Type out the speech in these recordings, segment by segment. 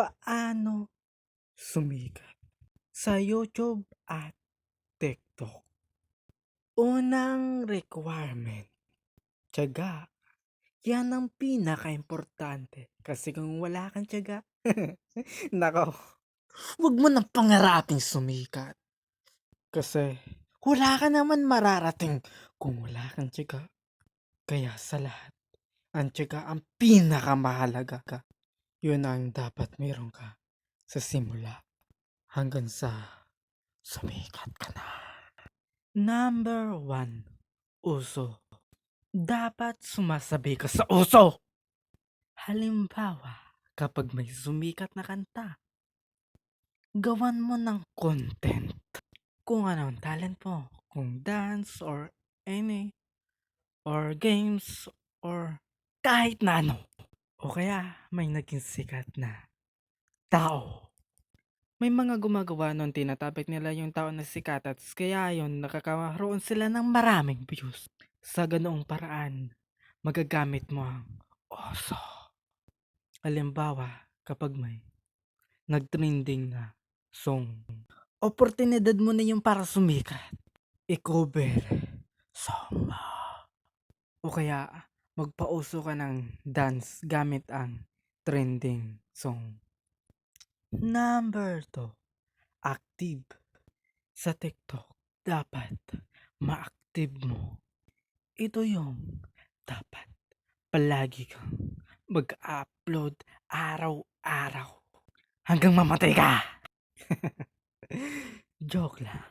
Paano sumikat sa YouTube at TikTok? Unang requirement, tiyaga. Yan ang pinakaimportante. Kasi kung wala kang tiyaga, nako, wag mo nang pangaraping sumikat. Kasi wala ka naman mararating kung wala kang tiyaga. Kaya sa lahat, ang tiyaga ang pinakamahalaga. Yun ang dapat meron ka sa simula hanggang sa sumikat ka na. Number one, uso. Dapat sumasabi ka sa uso. Halimbawa, kapag may sumikat na kanta, gawan mo ng content. Kung ano ang talent mo, kung dance or any, or games, or kahit na ano. O kaya may naging sikat na tao. May mga gumagawa nun, tinatapik nila yung tao na sikat at kaya yun, nakakaroon sila ng maraming views. Sa ganoong paraan, magagamit mo ang oso. Halimbawa, kapag may nagtrending na song, oportunidad mo na yung para sumikat. I-cover song mo. O kaya, magpauso ka ng dance gamit ang trending song. Number 2, active. Sa TikTok, dapat ma-active mo. Ito yung dapat palagi kang mag-upload araw-araw hanggang mamatay ka. Joke lang.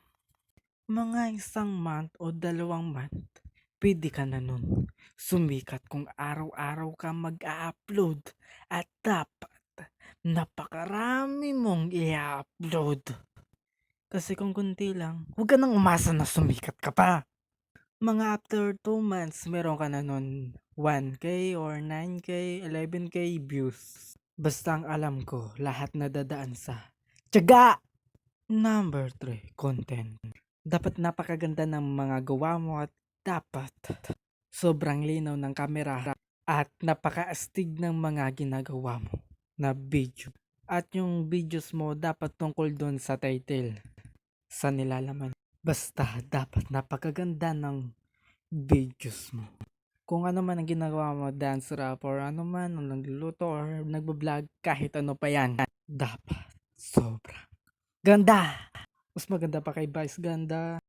Mga isang month o dalawang month, pwede ka na nun sumikat kung araw-araw ka mag-upload at dapat napakarami mong i-upload. Kasi kung kunti lang, huwag ka nang umasa na sumikat ka pa. Mga after 2 months, meron ka na nun 1K or 9K, 11K views. Basta ang alam ko, lahat na dadaan sa tiyaga! Number 3, content. Dapat napakaganda ng mga gawa mo at dapat sobrang linaw ng kamera at napakaastig ng mga ginagawa mo na video. At yung videos mo dapat tungkol doon sa title, sa nilalaman. Basta dapat napakaganda ng videos mo. Kung ano man ang ginagawa mo, dance rap or ano man, o nagluluto or nagbablog, kahit ano pa yan, dapat sobrang ganda. Mas maganda pa kay Vice Ganda.